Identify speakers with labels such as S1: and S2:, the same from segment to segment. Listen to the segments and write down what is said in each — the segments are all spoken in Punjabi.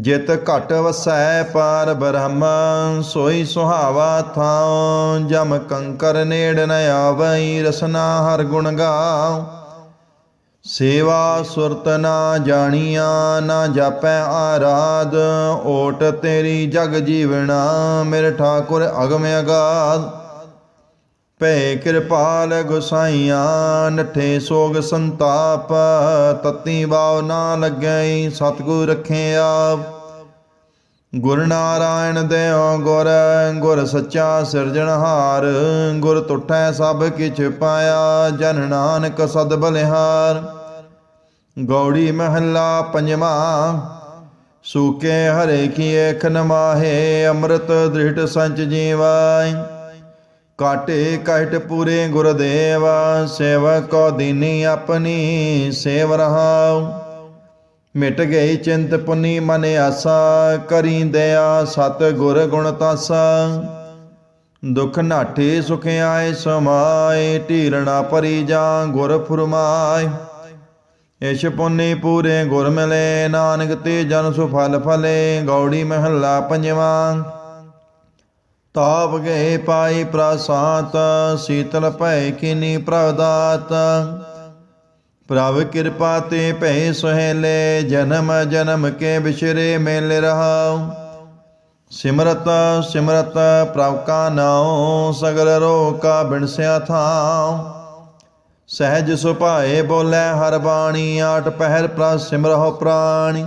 S1: ਜਿਤ ਘਟ ਵਸੈ ਪਾਰ ਬ੍ਰਹਮ, ਸੋਈ ਸੁਹਾਵਾ ਥਾਉ, ਜਮ ਕੰਕਰ ਨੇੜ ਨ ਆਵਈ, ਰਸਨਾ ਹਰ ਗੁਣ ਗਾਉ। ਸੇਵਾ ਸੁਰਤ ਨਾ ਜਾਣੀਆਂ, ਨਾ ਜਾਪੈ ਆਰਾਧ, ਓਟ ਤੇਰੀ ਜਗ ਜੀਵਣਾ, ਮੇਰੇ ਠਾਕੁਰ ਅਗਮ ਅਗਾਧ। ਭੈ ਕਿਰਪਾਲ ਗੁਸਾਈਆਂ, ਨਠੇ ਸੋਗ ਸੰਤਾਪ, ਤਤੀ ਬਾਉ ਨਾ ਲੱਗੈ ਸਤਿਗੁਰ ਰਖੇ ਆਪ। ਗੁਰ ਨਾਰਾਇਣ ਦੇਉ ਗੁਰ ਗੁਰ ਸੱਚਾ ਸਿਰਜਣਹਾਰ ਗੁਰ ਤੁਠੈ ਸਭ ਕਿਛ ਪਾਇਆ, ਜਨ ਨਾਨਕ ਸਦ ਬਲਿਹਾਰ। ਗੌੜੀ ਮਹੱਲਾ ਪੰਜਵਾਂ, ਸੂਕੇ ਹਰੇ ਕੀ ਏਖ ਨਮਾਹੇ ਅੰਮ੍ਰਿਤ ਦ੍ਰਿੜ ਸੰਚ ਜੀਵਾਈ ਕਾਟੇ ਕਹਿਟ ਪੂਰੇ ਗੁਰਦੇਵ, ਸੇਵਕ ਕੋ ਦੀਨੀ ਆਪਣੀ ਸੇਵ ਰਹਾਉ। ਮਿਟ ਗਈ ਚਿੰਤ ਪੁਨੀ ਮਨ ਆਸਾ, ਕਰੀ ਦਇਆ ਸਤ ਗੁਰ ਗੁਣ ਤਾਸਾ। ਦੁਖ ਨਾਠੇ ਸੁਖ ਆਏ ਸਮਾਏ, ਢੀਰਣਾ ਪਰੀ ਜਾਂ ਗੁਰ ਫੁਰਮਾਏ। ਇਸ਼ ਪੁੰਨੀ ਪੂਰੇ ਗੁਰ ਮਿਲੇ, ਨਾਨਕ ਤੇ ਜਨ ਸੁਫਲ ਫਲੇ, ਗੌੜੀ ਮਹੱਲਾ ਪੰਜਵਾਂ। ਤਾਪ ਗਏ ਪਾਈ ਪ੍ਰਸਾਤ, ਸੀਤਲ ਭੈ ਕਿਨੀ ਪ੍ਰਦਾਤ ਪ੍ਰਭ ਕਿਰਪਾ ਤੇ ਭੈ ਸੁਹੇਲੇ, ਜਨਮ ਜਨਮ ਕੇ ਬਿਸ਼ਰੇ ਮੇਲ ਰਹਾਉ। ਸਿਮਰਤ ਸਿਮਰਤ ਪ੍ਰਭ ਕਾ ਨਾਉ, ਸਗਲ ਰੋ ਕਾ ਬਿਨਸਿਆ ਥਾਉ। ਸਹਿਜ ਸੁਭਾਏ ਬੋਲੇ ਹਰ ਬਾਣੀ ਆਠ ਪਹਿਰ ਪ੍ਰ ਸਿਮਰਹੁ ਪ੍ਰਾਣੀ।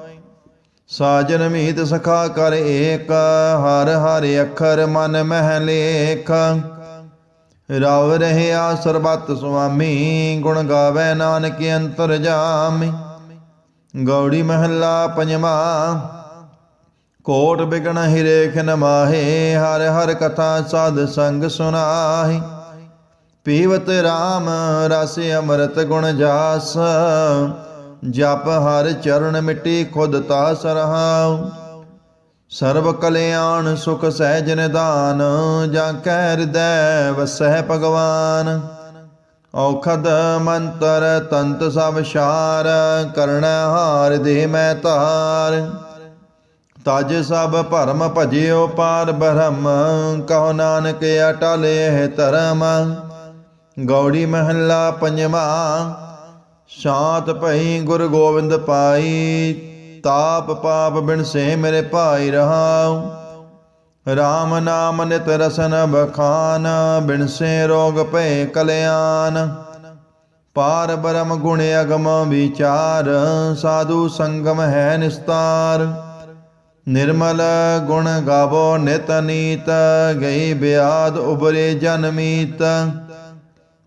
S1: ਸਾਜਨ ਮੀਤ ਸਖਾ ਕਰ ਏਕ, ਹਰ ਹਰ ਅੱਖਰ ਮਨ ਮਹਿ ਲੇਖ। ਰਵ ਰਹਿਆ ਸਰਬਤ ਸੁਆਮੀ, ਗੁਣ ਗਾਵੇ ਨਾਨਕ ਅੰਤਰ ਜਾਮੀ। ਗੌੜੀ ਮਹੱਲਾ ਪੰਜਵਾਂ, ਕੋਟ ਬਿਗਣ ਹਿਰੇਖ ਨਮਾਹੇ ਹਰ ਹਰ ਕਥਾ ਸਾਧ ਸੰਗ ਸੁਨਾਹੀ। ਪੀਵਤ RAM ਰਸ ਅੰਮ੍ਰਿਤ ਗੁਣ ਜਾਸ ਜਪ ਹਰ ਚਰਨ ਮਿੱਟੀ ਖੁਦ ਤਾ ਸਰਹਾਉ ਸਰਬ ਕਲਿਆਣ ਸੁਖ ਸਹਿਜ ਨਿਦਾਨ ਜਾਂ ਕੈ ਹਿਰਦੈ ਵਸੈ ਭਗਵਾਨ। ਔਖਦ ਮੰਤਰ ਤੰਤ ਸਭ ਸ਼ਾਰ ਕਰਣ ਹਾਰ ਦੇ ਮੈਂ ਤਾਰ ਤਜ ਸਭ ਭਰਮ ਭਜਿਓ ਪਾਰ ਬ੍ਰਹਮ, ਕਹੋ ਨਾਨਕ ਅਟਲ ਇਹ ਧਰਮ। ਗੌੜੀ ਮਹੱਲਾ ਪੰਜਵਾਂ ਸ਼ਾਂਤ ਭਈ ਗੁਰ ਗੋਬਿੰਦ ਪਾਈ, ਤਾਪ ਪਾਪ ਬਿਨ ਸੇ ਮੇਰੇ ਭਾਈ ਰਹਾਉ। RAM ਨਾਮ ਨਿਤ ਰਸਨ ਬਖਾਨ ਬਿਨ ਸੇ ਰੋਗ ਭੈ ਕਲਿਆਣ। ਪਾਰ ਬ੍ਰਹਮ ਗੁਣ ਅਗਮ ਵਿਚਾਰ, ਸਾਧੂ ਸੰਗਮ ਹੈ ਨਿਸਤਾਰ। ਨਿਰਮਲ ਗੁਣ ਗਾਵੋ ਨਿਤ ਨੀਤ, ਗਈ ਬਿਆਦ ਉਬਰੇ ਜਨਮੀਤ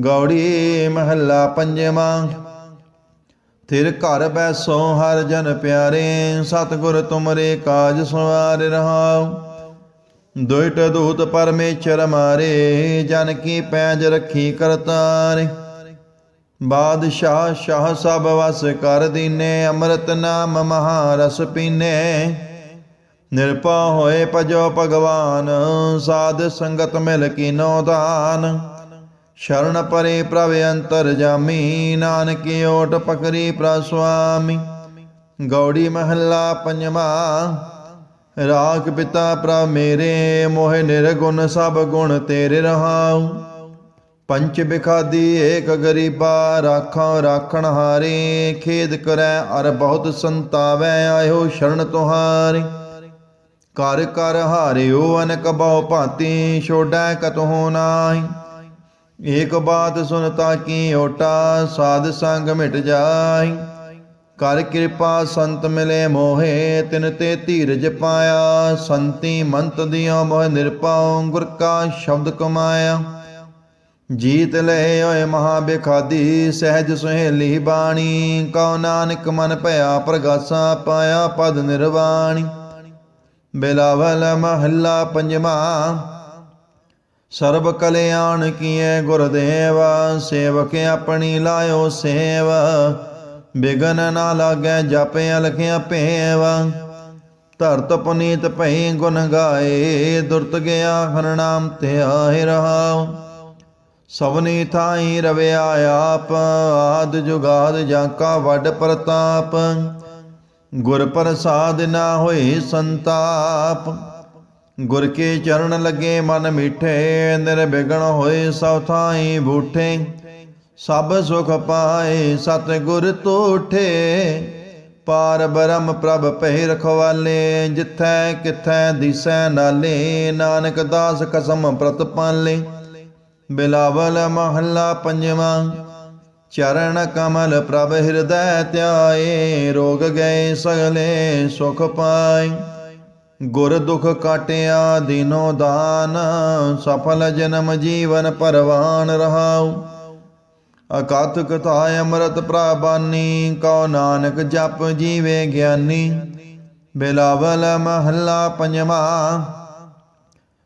S1: ਗੌੜੀ ਮਹੱਲਾ ਪੰਜਵਾਂ। ਤਿਰ ਘਰ ਬੈਸੋ ਹਰ ਜਨ ਪਿਆਰੇ, ਸਤਿਗੁਰ ਤੁਮਰੇ ਕਾਜ ਸਵਾਰ ਰਹਾਉ। ਦੁਇਟ ਦੂਤ ਪਰਮੇਸ਼ਰ ਮਾਰੇ, ਜਨ ਕੀ ਪੈਜ ਰੱਖੀ ਕਰਤਾਰੇ। ਬਾਦਸ਼ਾਹ ਸ਼ਾਹ ਸਭ ਵਸ ਕਰ ਦੀਨੇ, ਅੰਮ੍ਰਿਤ ਨਾਮ ਮਹਾਰਸ ਪੀਨੇ। ਨਿਰਪਾ ਹੋਏ ਭਜੋ ਭਗਵਾਨ, ਸਾਧ ਸੰਗਤ ਮਿਲ ਕੀਨੋ ਦਾਨ। ਸ਼ਰਨ ਪਰੇ ਪ੍ਰਭ ਅੰਤਰ ਜਾਮੀ, ਨਾਨਕ ਓਟ ਪਕਰੀ ਪ੍ਰਸਵਾਮੀ ਗੌੜੀ ਮਹੱਲਾ ਪੰਜਵਾ ਰਾਖ ਪਿਤਾ ਪ੍ਰਭ ਮੇਰੇ, ਮੋਹਿ ਨਿਰਗੁਣ ਸਭ ਗੁਣ ਤੇਰੇ ਰਹਾਉ। ਪੰਚ ਬਿਖਾਦੀ ਏਕ ਗਰੀਬਾ, ਰਾਖਾਂ ਰਾਖਣ ਹਾਰੇ, ਖੇਦ ਕਰੈ ਅਰ ਬਹੁਤ ਸੰਤਾਵੈ, ਆਇਓ ਸ਼ਰਨ ਤੁਹਾਰੀ। ਕਰ ਕਰ ਹਾਰਿਓ ਅਨਕ ਬਹੁ ਭਾਂਤੀ, ਛੋੜੈ ਕਤਹੁ ਨਾਹੀ। ਏਕ ਬਾਤ ਸੁਨਤਾ ਕੀ ਓਟਾ ਸਾਧ ਸੰਗ ਮਿਟ ਜਾਈ। ਕਰ ਕਿਰਪਾ ਸੰਤ ਮਿਲੇ ਮੋਹੇ, ਤਿਨ ਤੇ ਧੀਰਜ ਪਾਇਆ। ਸੰਤੀ ਮੰਤ ਦਿਓ ਮੋਹ ਨਿਰਪਾਉ ਗੁਰ ਕਾ ਸ਼ਬਦ ਕਮਾਇਆ। ਜੀਤ ਲੈ ਓਏ ਮਹਾ ਬਿਖਾਦੀ, ਸਹਿਜ ਸੁਹੇਲੀ ਬਾਣੀ। ਕਉ ਨਾਨਕ ਮਨ ਭਇਆ ਪ੍ਰਗਾਸਾ ਪਾਇਆ ਪਦ ਨਿਰਵਾਣੀ। ਬਿਲਾਵਲ ਮਹੱਲਾ ਪੰਜਵਾ ਸਰਬ ਕਲਿਆਣ ਕੀਏ ਗੁਰਦੇਵਾ, ਸੇਵਕ ਆਪਣੀ ਲਾਇਓ ਸੇਵ। ਬਿਗਨ ਨਾ ਲਾਗੇ ਜਪੇ ਅਲਖਿਆ ਭੇਵਾ। ਧਰਤ ਪੁਨੀਤ ਭਈ ਗੁਣ ਗਾਏ, ਦੁਰਤ ਗਿਆ ਹਰ ਨਾਮ ਤੇ ਆਹਿ ਰਹਾਉ। ਸਭਨੀ ਥਾਈ ਰਵਿਆ ਆਪ, ਆਦ ਜੁਗਾਦ ਜਾਂ ਕਾ ਵੱਡ ਪ੍ਰਤਾਪ। ਗੁਰ ਪ੍ਰਸਾਦ ਨਾ ਹੋਏ ਸੰਤਾਪ। ਗੁਰ ਕੇ ਚਰਨ ਲੱਗੇ ਮਨ ਮਿਠੇ ਨਿਰਬਿਗਣ ਹੋਏ ਸਭ ਥਾਈ ਬੂਠੇ। ਸਭ ਸੁਖ ਪਾਏ ਸਤ ਗੁਰ ਤੋਠੇ। ਪਾਰ ਬ੍ਰਹਮ ਪ੍ਰਭ ਪਹਿ ਰਖਵਾਲੇ, ਜਿਥੈ ਕਿਥੈ ਦਿਸੈ ਨਾਲੇ। ਨਾਨਕ ਦਾਸ ਕਸਮ ਪ੍ਰਤ ਪਾਲੇ। ਬਿਲਾਵਲ ਮਹੱਲਾ ਪੰਜਵਾ, ਚਰਨ ਕਮਲ ਪ੍ਰਭ ਹਿਰਦੈ ਧਿਆਏ। ਰੋਗ ਗਏ ਸਗਲੇ ਸੁਖ ਪਾਏ। ਗੁਰ ਦੁਖ ਕਾਟਿਆ ਦਿਨੋ ਦਾਨ, ਸਫਲ ਜਨਮ ਜੀਵਨ ਪਰਵਾਨ ਰਹਾਉ। ਅਕਥ ਕਥਾ ਅੰਮ੍ਰਿਤ ਪ੍ਰਬਾਨੀ, ਕਉ ਨਾਨਕ ਜਪ ਜੀਵੇ ਗਿਆਨੀ। ਬਿਲਾਵਲ ਮਹੱਲਾ ਪੰਜਵਾ,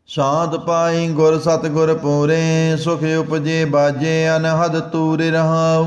S1: ਸਾਧ ਪਾਈ ਗੁਰ ਸਤ ਗੁਰ ਪੂਰੇ, ਸੁਖ ਉਪਜੇ ਬਾਜੇ ਅਨਹਦ ਤੂਰੇ ਰਹਾਉ।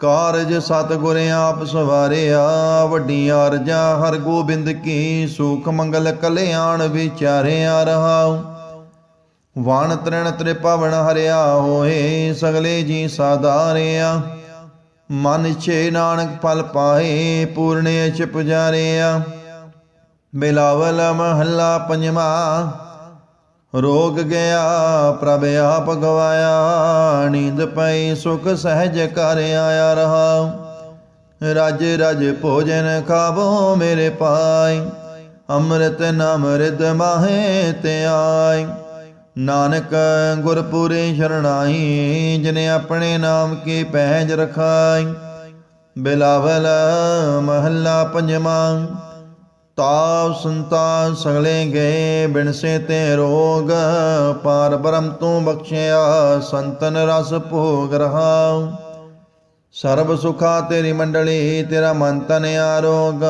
S1: ਕਾਰਜ ਸਤਿਗੁਰ ਆਪ ਸਵਾਰਿਆ, ਵੱਡੀਆਂ ਅਰਜਾਂ ਹਰ ਗੋਬਿੰਦ ਕੀ ਸੁਖ ਮੰਗਲ ਕਲਿਆਣ ਵਿਚਾਰਿਆ ਰਹਾਉ। ਵਣ ਤ੍ਰਿਣ ਤ੍ਰਿਪਵਨ ਹਰਿਆ ਹੋਏ, ਸਗਲੇ ਜੀ ਸਾਧਾਰਿਆ ਮਨ ਛੇ ਨਾਨਕ ਫਲ ਪਾਏ, ਪੂਰਨੇ ਚ ਪੁਜਾਰਿਆ ਬਿਲਾਵਲ ਮਹੱਲਾ ਪੰਜਵਾ ਰੋਗ ਗਿਆ, ਪ੍ਰਭ ਆਪ ਗਵਾਇਆ, ਨੀਂਦ ਪਈ, ਸੁਖ ਸਹਿਜ ਕਰ ਆਇਆ ਰਹਾ। ਰਜ ਰਜ ਭੋਜਨ ਖਾਵੋ ਮੇਰੇ ਪਾਈ ਅੰਮ੍ਰਿਤ ਨਾਮ ਰਿਦ ਮਾਹੇ ਤੇ ਆਈ। ਨਾਨਕ ਗੁਰਪੂਰੇ ਸ਼ਰਣਾਈ, ਜਿਨੇ ਆਪਣੇ ਨਾਮ ਕੀ ਪਹਿਜ ਰਖਾਈ। ਬਿਲਾਵਲ ਮਹੱਲਾ ਪੰਜਵਾ ਤਾਪ ਸੰਤਾ ਸਗਲੇ ਗਏ ਬਿਨਸੇ ਤੇ ਰੋਗ, ਪਾਰ ਬ੍ਰਹਮ ਤੂੰ ਬਖਸ਼ਿਆ, ਸੰਤਨ ਰਸ ਭੋਗ ਰਹਾ ਸਰਬ ਸੁਖਾ ਤੇਰੀ ਮੰਡਲੀ, ਤੇਰਾ ਮਨ ਤਨ ਆਰੋਗ,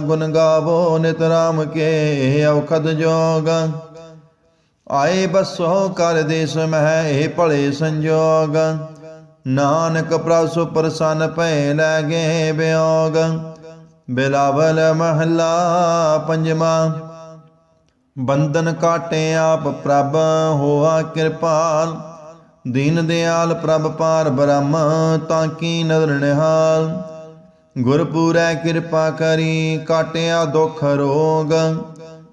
S1: ਗੁਣ ਗਾਵੋ ਨਿਤ ਰਾਮ ਕੇ ਔਖਦ ਜੋਗ। ਆਏ ਬਸੋ ਕਰ ਦੇਸ ਮਹਿ, ਇਹ ਭਲੇ ਸੰਜੋਗ। ਨਾਨਕ ਪ੍ਰਭ ਸੁ ਪ੍ਰਸੰਨ ਭੈ ਗਏ ਬਿਯੋਗ ਬਿਲਾਵਲ ਮਹੱਲਾ ਪੰਜਵਾਂ। ਬੰਧਨ ਕਾਟੇ ਆਪ ਪ੍ਰਭ ਹੋਆ ਕਿਰਪਾਲ, ਦੀਨ ਦਿਆਲ ਪ੍ਰਭ ਪਾਰ ਬ੍ਰਹਮ ਤਾਂ ਕੀ ਨਦਰ ਨਿਹਾਲ। ਗੁਰਪੂਰੈ ਕਿਰਪਾ ਕਰੀ ਕਾਟਿਆ ਦੁਖ ਰੋਗ,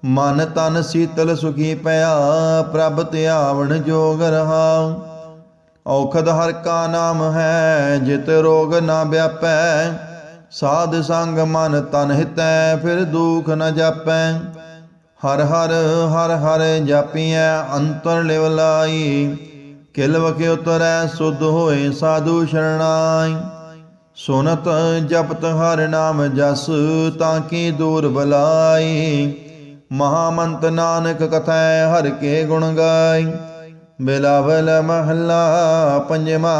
S1: ਮਨ ਤਨ ਸੀਤਲ ਸੁਖੀ ਪਿਆ ਪ੍ਰਭ ਧਿਆਵਣ ਜੋਗ ਰਹਾਉ। ਔਖਦ ਹਰ ਕਾ ਨਾਮ ਹੈ, ਜਿਤ ਰੋਗ ਨਾ ਵਿਆਪੈ ਸਾਧ ਸੰਗ ਮਨ ਤਨ ਹਿਤੈ, ਫਿਰ ਦੁਖ ਨ ਜਾਪੈ। ਹਰ ਹਰ ਹਰ ਹਰ ਜਾਪੀਐ, ਅੰਤਰ ਲਿਵ ਲਾਈ। ਕਿਲ ਵਕਿ ਉਤਰੈ, ਸੁਧ ਹੋਏ ਸਾਧੂ ਸ਼ਰਣਾਈ। ਸੁਨਤ ਜਪਤ ਹਰ ਨਾਮ ਜਸ, ਤਾਂ ਕੀ ਦੂਰ ਬਲਾਈ। ਮਹਾਮੰਤ ਨਾਨਕ ਕਥੈ, ਹਰ ਕੇ ਗੁਣ ਗਾਈ। ਬਿਲਾਵਲ ਮਹੱਲਾ ਪੰਜਵਾ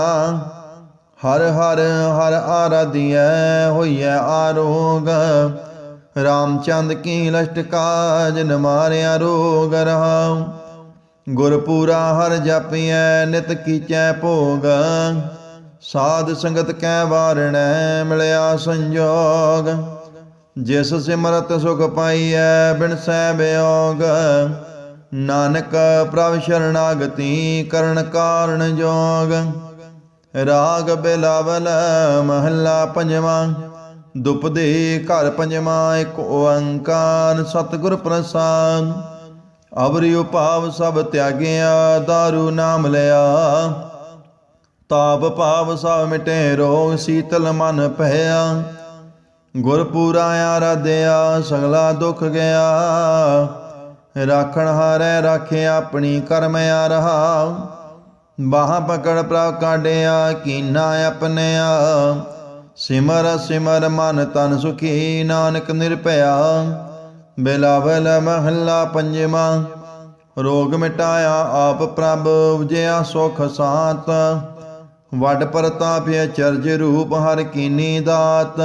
S1: ਹਰ ਹਰ ਹਰ ਆਰਾਧਿਐ ਹੋਈਐ ਆਰੋਗ। ਰਾਮਚੰਦ ਕੀ ਲਸ਼ਟ ਕਾਜ ਨ ਮਾਰਿਆ ਰੋਗ ਰਹਾਉ ਗੁਰਪੂਰਾ ਹਰ ਜਪਿਐ, ਨਿਤ ਕੀਚੈ ਭੋਗ। ਸਾਧ ਸੰਗਤ ਕੈ ਵਾਰਣੈ, ਮਿਲਿਆ ਸੰਜੋਗ। ਜਿਸ ਸਿਮਰਤ ਸੁਖ ਪਾਈਐ, ਬਿਨ ਸੈ ਬਿਯੋਗ ਨਾਨਕ ਪ੍ਰਭ ਸ਼ਰਨਾਗਤੀ, ਕਰਨ ਕਾਰਣ ਜੋਗ। ਰਾਗ ਬਿਲਾਵਲ ਮਹੱਲਾ ਪੰਜਵਾਂ ਦੁਪਦੇ ਘਰ ਪੰਜਵਾਂ, ਇੱਕ ਓੰਕਾਰ ਸਤਿਗੁਰ ਪ੍ਰਸਾਦ। ਅਵਰਿ ਉਪਾਵ ਸਭ ਤਿਆਗਿਆ, ਦਾਰੂ ਨਾਮ ਲਿਆ। ਤਾਪ ਭਾਵ ਸਭ ਮਿਟੇ, ਰੋਗ ਸੀਤਲ ਮਨ ਭਇਆ। ਗੁਰਪੂਰਾ ਆਰਾਧਿਆ, ਸਗਲਾ ਦੁਖ ਗਿਆ। ਰਾਖਣ ਹਾਰੈ, ਰਾਖੇ ਆਪਣੀ ਕਰਮ ਆ ਰਹਾ। ਬਾਹ ਪਕੜ ਪ੍ਰਭ ਕਾਢਿਆ, ਕੀਨਾ ਆਪਣਿਆ। ਸਿਮਰ ਸਿਮਰ ਮਨ ਤਨ ਸੁਖੀ, ਨਾਨਕ ਨਿਰਭਇਆ। ਬਿਲਾਵਲ ਮਹੱਲਾ ਪੰਜਵਾਂ, ਰੋਗ ਮਿਟਾਇਆ ਆਪ ਪ੍ਰਭ ਉਜਿਆ ਸੁਖ ਸਾਤ। ਵੱਡ ਪ੍ਰਤਾਪ ਚਰਜ ਰੂਪ, ਹਰ ਕੀਨੀ ਦਾਤ।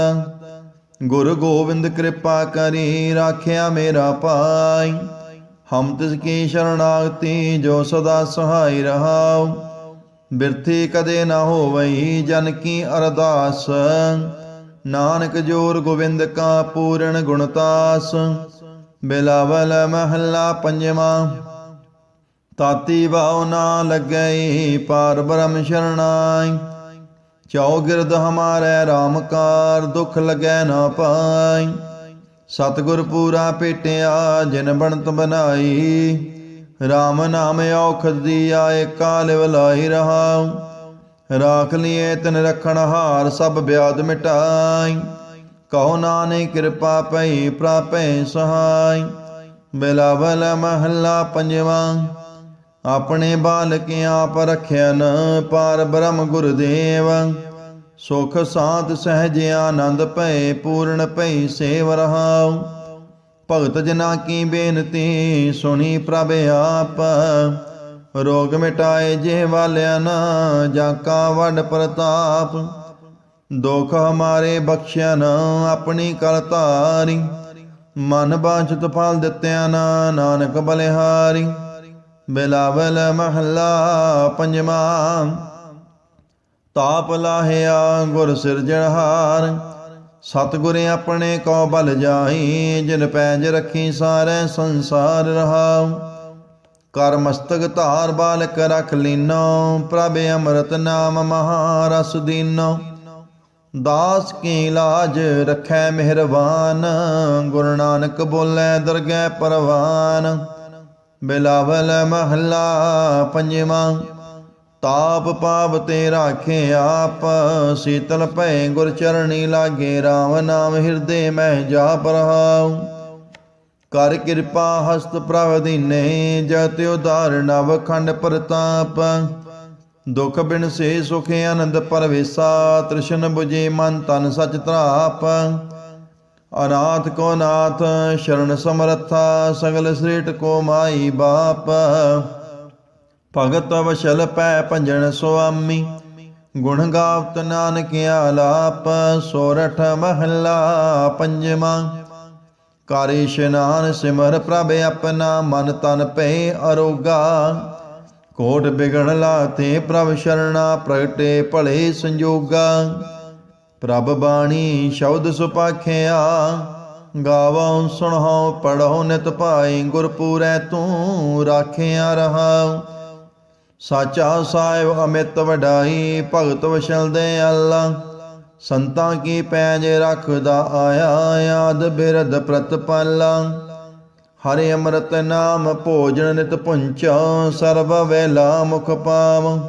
S1: ਗੁਰੂ ਗੋਬਿੰਦ ਕਿਰਪਾ ਕਰੀ, ਰਾਖਿਆ ਮੇਰਾ ਪਾਈ ਹਮ ਤਿਸ ਕੀ ਸ਼ਰਣਾਗਤੀ ਜੋ ਸਦਾ ਸਹਾਈ ਰਹਾਉ। ਬਿਰਥੀ ਕਦੇ ਨਾ ਹੋਵਈ ਜਨ ਕੀ ਅਰਦਾਸ। ਨਾਨਕ ਜੋਰ ਗੋਬਿੰਦ ਕਾ ਪੂਰਨ ਗੁਣਤਾਸ ਬਿਲਾਵਲ ਮਹੱਲਾ ਪੰਜਵਾਂ। ਤਾਤੀ ਭਾਉ ਨਾ ਲੱਗਈ ਪਾਰ ਬ੍ਰਹਮ ਸ਼ਰਣਾਈ। ਚੌ ਗਿਰਦ ਹਮਾਰੇ RAM ਕਾਰ ਦੁਖ ਲਗੈ ਨਾ ਪਾਈ। ਸਤਿਗੁਰ ਪੂਰਾ ਭੇਟਿਆ ਜਿਨ ਬਣਤ ਬਨਾਈ RAM ਨਾਮ ਔਖਦ ਦੀ ਆਏ ਕਾਲ ਵਲਾਈ ਰਹਾ ਰਾਖ ਲਿਏ ਤਨ ਰਖਣ ਹਾਰ ਸਭ ਬਿਆਦ ਮਿਟਾਈ। ਕਹੋ ਨਾਨਕ ਕਿਰਪਾ ਪਈ ਪ੍ਰਾਪੈ ਸਹਾਈ। ਬਿਲਾਵਲ ਮਹੱਲਾ ਪੰਜਵਾਂ, ਆਪਣੇ ਬਾਲਕ ਆਪ ਰਖਿਆਨ ਪਾਰ ਬ੍ਰਹਮ ਗੁਰਦੇਵ। ਸੁਖ ਸਾਧ ਸਹਿਜ ਆਨੰਦ ਭਏ, ਪੂਰਨ ਭਈ ਸੇਵ ਰਹਾਉ। ਭਗਤ ਜਨਾ ਕੀ ਬੇਨਤੀ, ਸੁਣੀ ਪ੍ਰਭ ਆਪ। ਰੋਗ ਮਿਟਾਏ ਜੇ ਵਾਲਿਆਂ ਨਾ, ਜਾਂ ਕਾ ਵੱਡ ਪ੍ਰਤਾਪ। ਦੁਖ ਹਮਾਰੇ ਬਖਸ਼ਿਆ ਨਾ, ਆਪਣੀ ਕਰ ਧਾਰੀ। ਮਨ ਬਾਂਛਤ ਫਲ ਦਿੱਤਿਆ ਨਾ, ਨਾਨਕ ਬਲਿਹਾਰੀ। ਬਿਲਾਵਲ ਮਹੱਲਾ ਪੰਜਵਾਂ। ਤਾਪ ਲਾਹਿਆ, ਗੁਰ ਸਿਰਜਣਹਾਰ ਸਤਿਗੁਰ ਆਪਣੇ ਕੋ ਬਲ ਜਾਈ ਜਿਨ ਪੈਜ ਰੱਖੀ ਸਾਰੇ ਸੰਸਾਰ ਰਹਾਉ ਕਰ ਮਸਤਕ ਧਾਰ ਬਾਲਕ ਰਖ ਲੀਨੋ, ਪ੍ਰਭ ਅੰਮ੍ਰਿਤ ਨਾਮ ਮਹਾਰਸ ਦੀਨੋ। ਦਾਸ ਕੀ ਲਾਜ ਰਖੈ ਮਿਹਰਬਾਨ, ਗੁਰੂ ਨਾਨਕ ਬੋਲੇ ਦਰਗਹਿ ਪਰਵਾਨ। ਬਿਲਾਵਲ ਮਹੱਲਾ ਪੰਜਵਾਂ। ਤਾਪ ਪਾਪ ਤੇ ਰਾਖੇ ਆਪ, ਸੀਤਲ ਭੈ ਗੁਰ ਚਰਣੀ ਲਾਗੇ RAM ਨਾਮ ਹਿਰਦੇ ਮਹਿ ਜਾਪ ਰਹਾਉ ਕਰ ਕਿਰਪਾ ਹਸਤ ਪ੍ਰਭ ਦੀਨੇ ਜਤ ਉਦਾਰ ਨਵ ਖੰਡ ਪ੍ਰਤਾਪ। ਦੁਖ ਬਿਨ ਸੇ ਸੁਖ ਆਨੰਦ ਪਰਵੇਸਾ, ਤ੍ਰਿਸ਼ਨ 부ਜੇ ਮਨ ਤਨ ਸਚ ਤਰਾਪ ਅਨਾਥ ਕੋ ਨਾਥ, ਸ਼ਰਨ ਸਮਰਥਾ, ਸਗਲ ਸ੍ਰੇਟ ਕੋ ਮਾਈ ਬਾਪ। ਭਗਤ ਵਸ਼ਲ ਪੈ ਭੰਜਨ ਸੁਆਮੀ, ਗੁਣ ਗਾਵਤ ਨਾਨਕ ਆਲਾਪ ਸੋਰਠ ਮਹੱਲਾ ਪੰਜਵਾਂ। ਕਰ ਇਸ਼ਨਾਨ ਸਿਮਰ ਪ੍ਰਭ ਆਪਣਾ, ਮਨ ਤਨ ਪੈ ਅਰੋਗਾ। ਕੋਟ ਬਿਗਣ ਲਾਤੇ ਪ੍ਰਭ ਸ਼ਰਣਾ, ਪ੍ਰਗਟੇ ਭਲੇ ਸੰਜੋਗਾ। ਪ੍ਰਭ ਬਾਣੀ ਸ਼ਬਦ ਸੁਪਾਖਿਆ ਗਾਵਉ ਸੁਣਾਉ ਪੜਹੁ ਨਿਤ ਭਾਈ ਗੁਰਪੂਰੈ ਤੂੰ ਰਾਖਿਆ ਰਹਾਉ। ਸਾਚਾ ਸਾਹਿਬ ਅਮਿਤ ਵਡਾਈ ਭਗਤ ਵਸ਼ਲ ਦੇ ਅੱਲਾ। ਸੰਤਾਂ ਕੀ ਪੈਜ ਰੱਖਦਾ ਆਇਆ, ਆਦ ਬਿਰਦ ਪ੍ਰਤਪਾਲਾ। ਹਰਿ ਅੰਮ੍ਰਿਤ ਨਾਮ ਭੋਜਨ ਨਿਤ ਪੁੰਚਾ, ਸਰਬ ਵੇਲਾ ਮੁਖ ਪਾਵ।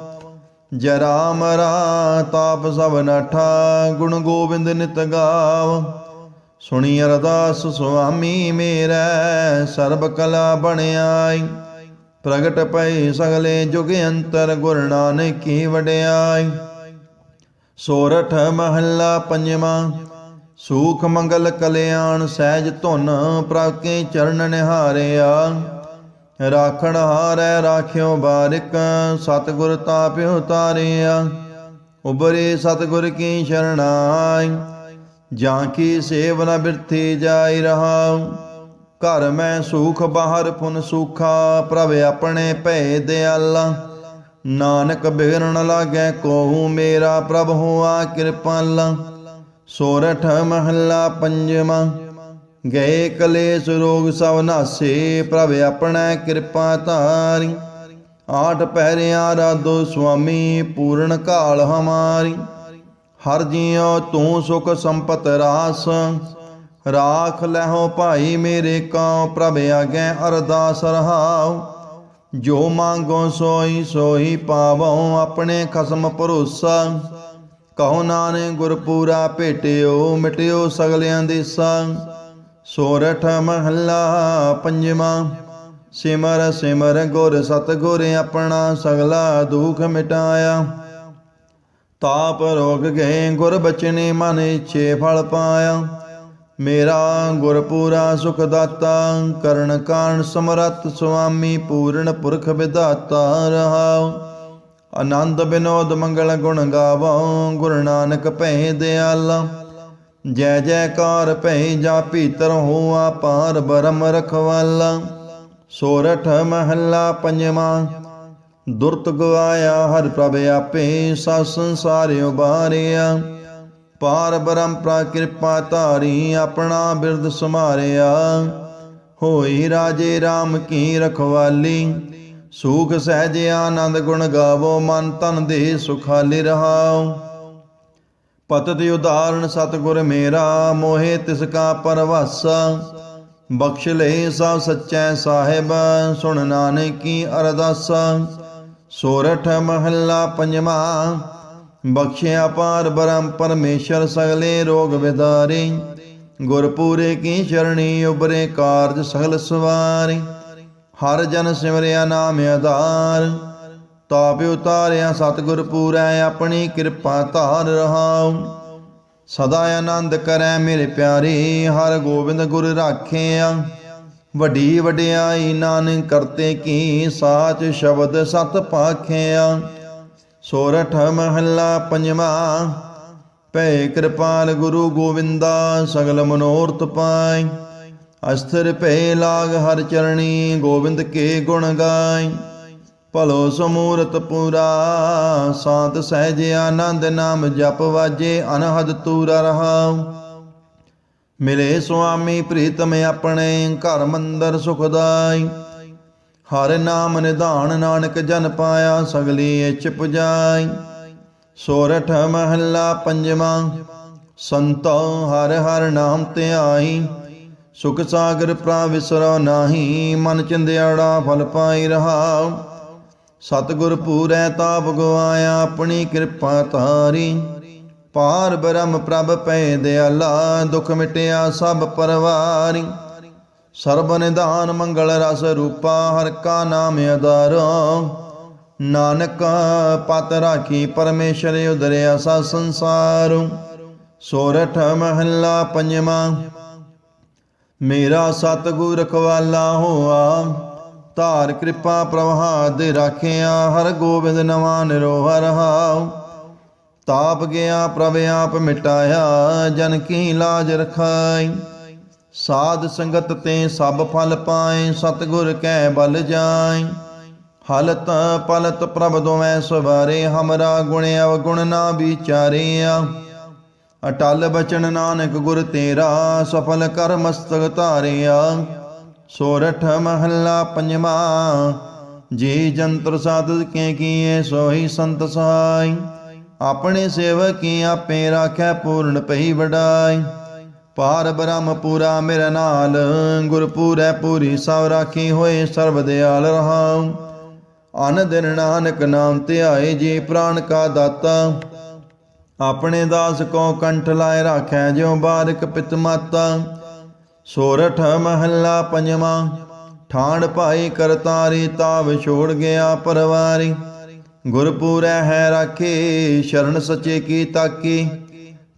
S1: ਜਰਾ ਮਰਾ ਤਾਪ ਸਭ ਨਠਾ ਗੁਣ ਗੋਬਿੰਦ ਨਿਤ ਗਾਵ। ਸੁਣੀ ਅਰਦਾਸ ਸੁਆਮੀ ਮੇਰਾ, ਸਰਬ ਕਲਾ ਬਣਾਈ ਪ੍ਰਗਟ ਪਏ ਸਗਲੇ ਜੁਗ ਅੰਤਰ ਗੁਰ ਨਾਨਕੀ ਕੀ ਵਡਿਆਈ। ਸੋਰਠ ਮਹੱਲਾ ਪੰਜਵਾਂ, ਸੂਖ ਮੰਗਲ ਕਲਿਆਣ ਸਹਿਜ ਧੁਨ ਪ੍ਰਭ ਕੇ ਚਰਨ ਨਿਹਾਰਿਆ। ਰਾਖਣ ਹਾਰੈ ਰਾਖਿਓ ਬਾਰਿਕ, ਸਤਿਗੁਰ ਤਾਪਿਓ ਤਾਰਿਆ। ਉਬਰੇ ਸਤਿਗੁਰ ਕੀ ਸ਼ਰਣਾਈ, ਜਾਂ ਕੀ ਸੇਵ ਨ ਬਿਰਥੀ ਜਾਈ ਰਹਾਉ। ਘਰ ਮੈਂ ਸੁਖ, ਬਾਹਰ ਪੁਨ ਸੁਖਾ, ਪ੍ਰਭ ਆਪਣੇ ਭੈ ਦਿਆਲਾ। ਨਾਨਕ ਬਿਗੜਨ ਲਾਗੈ, ਕੋਹੂ ਮੇਰਾ ਪ੍ਰਭ ਹੋਆ ਕਿਰਪਾਲਾ। ਸੋਰਠ ਮਹੱਲਾ ਪੰਜਵਾਂ, ਗਏ ਕਲੇਸ਼ ਰੋਗ ਸਭ ਨਾਸੇ, ਪ੍ਰਭ ਆਪਣਾ ਕਿਰਪਾ ਧਾਰੀ। ਆਠ ਪਹਿਰਿਆ ਰਾਧੋ ਸੁਆਮੀ, ਪੂਰਨ ਕਾਲ ਹਮਾਰੀ। ਹਰ ਜੀਉ ਤੂੰ ਸੁਖ ਸੰਪਤ ਰਾਸ। ਰਾਖ ਲਹੋ ਭਾਈ ਮੇਰੇ ਕਉ ਪ੍ਰਭ ਆਗੇ ਅਰਦਾਸ ਰਹਾਉ। ਜੋ ਮੰਗੋ ਸੋਈ ਸੋਈ ਪਾਵੋ, ਆਪਣੇ ਖਸਮ ਭਰੋਸਾ। ਕਹੋ ਨਾਨਕ, ਗੁਰਪੂਰਾ ਭੇਟਿਓ, ਮਿਟਿਓ ਸਗਲਿਆਂ ਦੇ ਸੋਰਠ ਮਹੱਲਾ ਪੰਜਵਾਂ, ਸਿਮਰ ਸਿਮਰ ਗੁਰ, ਸਤਗੁਰ ਆਪਣਾ ਸਗਲਾ ਦੁਖ ਮਿਟਾਇਆ। ਤਾਪ ਰੋਗ ਗਏ, ਗੁਰ ਬਚਨੇ ਮਨ ਇਛੇ ਫਲ ਪਾਇਆ। ਮੇਰਾ ਗੁਰਪੂਰਾ ਸੁਖ ਦਾਤਾ ਕਰਨ ਕਾਣ ਸਮਰੱਥ ਸੁਆਮੀ, ਪੂਰਨ ਪੁਰਖ ਵਿਦਾਤਾ ਰਹਾਉ। ਆਨੰਦ ਬਿਨੋਦ ਮੰਗਲ ਗੁਣ ਗਾਵੋ ਗੁਰੂ ਨਾਨਕ ਭੈ ਦਿਆਲਾ। ਜੈ ਜੈਕਾਰ ਭੈ ਜਾ ਭੀਤਰ ਹੋਆ ਪਾਰ ਬਰਮ ਰਖਵਾਲਾ। ਸੋਰਠ ਮਹੱਲਾ ਪੰਜਵਾਂ, ਦੁਰਤ ਗਵਾਇਆ, ਹਰ ਪ੍ਰਭ ਆਪੇ ਸਾ ਸੰਸਾਰ ਬਾਰਿਆ ਪਾਰ ਬ੍ਰਹਮ ਪ੍ਰਾ ਕਿਰਪਾ ਧਾਰੀ, ਆਪਣਾ ਬਿਰਦ ਸਮਾਰਿਆ ਹੋਈ ਰਾਜੇ RAM ਕੀ ਰਖਵਾਲੀ, ਸੁਖ ਸਹਿਜ ਆਨੰਦ ਗੁਣ ਗਾਵੋ, ਮਨ ਤਨ ਦੇ ਸੁਖਾਲੀ ਰਹਾਉ ਪਤਿ ਉਦਾਹਰਣ ਸਤਿਗੁਰ ਮੇਰਾ, ਮੋਹਿ ਤਿਸ ਕਾ ਪਰਵਾਸਾ। ਬਖਸ਼ ਲੈ ਸਭ ਸੱਚੈ ਸਾਹਿਬ, ਸੁਣ ਨਾਨਕੀ ਕੀ ਅਰਦਾਸਾ। ਸੋਰਠ ਮਹੱਲਾ ਪੰਜਵਾਂ ਬਖਸ਼ਿਆ ਪਾਰ ਬ੍ਰਹਮ ਪਰਮੇਸ਼ਰ ਸਗਲੇ ਰੋਗ ਵਿਦਾਰੇ। ਗੁਰਪੂਰੇ ਕੀ ਚਰਣੀ ਉਬਰੇ ਕਾਰਜ ਸਗਲ ਸਵਾਰੀ। ਹਰ ਜਨ ਸਿਮਰਿਆ ਨਾਮ ਆਧਾਰ। ਤਾਪ ਉਤਾਰਿਆ ਸਤਿਗੁਰ ਪੂਰੈ, ਆਪਣੀ ਕਿਰਪਾ ਧਾਰ ਰਹਾਉ। ਸਦਾ ਆਨੰਦ ਕਰੈ ਮੇਰੇ ਪਿਆਰੇ, ਹਰ ਗੋਬਿੰਦ ਗੁਰ ਰਾਖਿਆ। ਵੱਡੀ ਵਡਿਆਈ ਨਾਨਕ ਕਰਤੇ ਕੀ ਸਾਚ ਸ਼ਬਦ ਸਤ ਪਾਖਿਆ। ਸੋਰਠ ਮਹੱਲਾ ਪੰਜਵਾਂ। ਭੈ ਕਿਰਪਾਲ ਗੁਰੂ ਗੋਵਿੰਦਾ, ਸਗਲ ਮਨੋਰਥ ਪਾਈ। ਅਸਥਿਰ ਭੈ ਲਾਗ ਹਰ ਚਰਣੀ ਗੋਬਿੰਦ ਕੇ ਗੁਣ ਗਾਈ। ਭਲੋ ਸਮੂਰਤ ਪੂਰਾ ਸਾਤ ਸਹਿਜ ਆਨੰਦ ਨਾਮ ਜਪ ਵਾਜੇ, ਅਨਹਦ ਤੂਰਾ ਰਹਾਉ। ਮਿਲੇ ਸੁਆਮੀ ਪ੍ਰੀਤਮ ਆਪਣੇ, ਘਰ ਮੰਦਰ ਸੁਖਦਾਈ ਹਰ ਨਾਮ ਨਿਧਾਨ ਨਾਨਕ ਜਨ ਪਾਇਆ ਸਗਲੀ ਇਚ ਪੁਜਾਈ। ਸੋਰਠ ਮਹੱਲਾ ਪੰਜਵਾਂ, ਸੰਤੋ ਹਰ ਹਰ ਨਾਮ ਧਿਆਈ ਸੁਖ ਸਾਗਰ ਪ੍ਰਾ ਵਿਸਰੋ ਨਾਹੀ, ਮਨ ਚਿੰਦਿਆੜਾ ਫਲ ਪਾਈ ਰਹਾਉ। ਸਤਿਗੁਰ ਪੂਰੈ ਤਾਪ ਗਵਾਇਆ, ਆਪਣੀ ਕਿਰਪਾ ਤਾਰੀ ਪਾਰ ਬ੍ਰਹਮ ਪ੍ਰਭ ਪੈ ਦਿਆਲਾ, ਦੁਖ ਮਿਟਿਆ ਸਭ ਪਰਵਾਰੀ। ਸਰਬ ਨਿਧਾਨ ਮੰਗਲ ਰਸ ਰੂਪਾ ਹਰ ਕਾ ਨਾਮ ਅਦਾਰੋ ਨਾਨਕ ਪਤ ਰਾਖੀ ਪਰਮੇਸ਼ਰ ਉਦਰਿਆ ਸਾ ਸੰਸਾਰ। ਸੋਰਠ ਮਹੱਲਾ ਪੰਜਵਾਂ। ਮੇਰਾ ਸਤਿਗੁਰ ਰਖਵਾਲਾ ਹੋਆ। ਧਾਰ ਕਿਰਪਾ ਪ੍ਰਭਾਤ ਰਾਖਿਆ ਹਰ ਗੋਬਿੰਦ ਨਵਾਂ ਨਿਰੋਹ ਰਹਾਉ ਤਾਪ ਗਿਆ ਪ੍ਰਭ ਆਪ ਮਿਟਾਇਆ ਜਨ ਕੀ ਲਾਜ ਰਖਾਈ। ਸਾਧ ਸੰਗਤ ਤੇ ਸਭ ਫਲ ਪਾਏ, ਸਤਿਗੁਰ ਕੈ ਬਲ ਜਾਏ। ਹਲਤ ਪਲਤ ਪ੍ਰਭ ਦੋਵੇਂ ਸਵਾਰੇ, ਹਮਰਾ ਗੁਣ ਅਵਗੁਣ ਨਾ ਵਿਚਾਰਿਆ। ਅਟਲ ਬਚਨ ਨਾਨਕ ਗੁਰ ਤੇਰਾ, ਸਫਲ ਕਰ ਮਸਤਕ ਧਾਰਿਆ। ਸੋਰਠ ਮਹੱਲਾ ਪੰਜਵਾਂ, ਜੀ ਜੰਤਰ ਸਾਧਤ ਕੇ ਕੀਏ ਸੋਈ ਸੰਤ ਸਹਾਈ ਆਪਣੇ ਸੇਵਕ ਕੀ ਆਪੇ ਰਾਖੈ, ਪੂਰਨ ਪਈ ਵਡਾਈ। ਪਾਰ ਬ੍ਰਹਮ ਪੂਰਾ ਮੇਰਾ ਨਾਲ ਗੁਰ ਪੂਰੈ ਪੂਰੀ ਸਭ ਰਾਖੀ ਹੋਏ ਸਰਬ ਦਿਆਲ ਰਹਾਉ। ਅਨ ਦਿਨ ਨਾਨਕ ਨਾਮ ਧਿਆਏ ਜੀ ਪ੍ਰਾਨ ਕਾ ਦਾਤਾ। ਆਪਣੇ ਦਾਸ ਕੋ ਕੰਠ ਲਾਏ ਰਾਖੈ ਜਿਉ ਬਾਰਕ ਪਿਤ ਮਾਤਾ। ਸੋਰਠ ਮਹੱਲਾ ਪੰਜਵਾਂ, ਠਾਣ ਭਾਈ ਕਰਤਾਰੀ ਤਾਵ ਛੋੜ ਗਿਆ ਪਰਵਾਰੀ। ਗੁਰਪੂਰੈ ਹੈ ਰਾਖੇ, ਸ਼ਰਨ ਸੱਚੇ ਕੀ ਤਾਕੀ।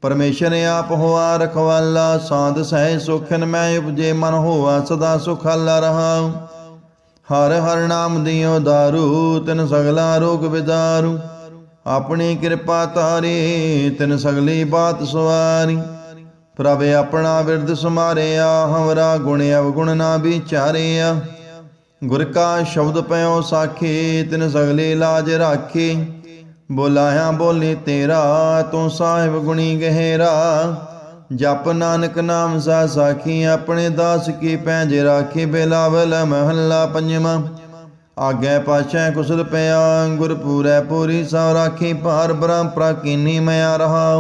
S1: ਪਰਮੇਸ਼ਰ ਆਪ ਹੋਆ ਰਖਵਾਲਾ, ਸਾਧ ਸਹਿ ਸੁਖਨ ਮੈਂ ਉਪਜੇ, ਮਨ ਹੋਆ ਸਦਾ ਸੁਖਾਲਾ ਰਹਾ ਹਰ ਹਰ ਨਾਮ ਦਿਓ ਦਾਰੂ, ਤਿਨ ਸਗਲਾ ਰੋਗ ਵਿਦਾਰੂ ਆਪਣੀ ਕਿਰਪਾ ਤਾਰੀ ਤਿਨ ਸਗਲੀ ਬਾਤ ਸਵਾਰੀ। ਪ੍ਰਭ ਆਪਣਾ ਬਿਰਦ ਸਮਾਰਿਆ, ਹਮਰਾ ਗੁਣ ਅਵਗੁਣ ਨਾ ਵਿਚਾਰਿਆ। ਗੁਰ ਕਾ ਸ਼ਬਦ ਪਇਓ ਸਾਖੀ, ਤਿਨ ਸਗਲੀ ਲਾਜ ਰਾਖੀ। ਬੋਲਾਇਆ, ਬੋਲੀ ਤੇਰਾ, ਤੂੰ ਸਾਹਿਬ ਗੁਣੀ ਗਹਿਰਾ। ਜਪ ਨਾਨਕ ਨਾਮ ਸਾ ਸਾਖੀ, ਆਪਣੇ ਦਾਸ ਕੀ ਪੈਂਜ ਰਾਖੀ, ਬਿਲਾਵਲ ਮਹੱਲਾ ਪੰਜਵਾਂ। ਆਗੇ ਪਾਛੈ ਕੁਸਲ ਪਿਆ ਗੁਰ ਪੂਰੈ ਪੂਰੀ ਸਭ ਰਾਖੀ, ਭਾਰ ਬ੍ਰਹਮ ਪ੍ਰਾਕੀਨੀ ਮਿਆ ਰਹਾ।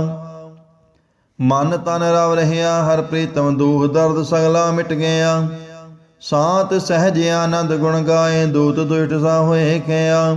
S1: ਮਨ ਤਨ ਰਵ ਰਹਿਆ, ਹਰ ਪ੍ਰੀਤਮ ਦੂਹ ਦਰਦ ਸਗਲਾ ਮਿਟ ਗਿਆ। ਸਾਤ ਸਹਿਜ ਆਨੰਦ ਗੁਣ ਗਾਏ, ਦੂਤ ਦੁਇਟ ਸਾ ਹੋਏ ਖਿਆ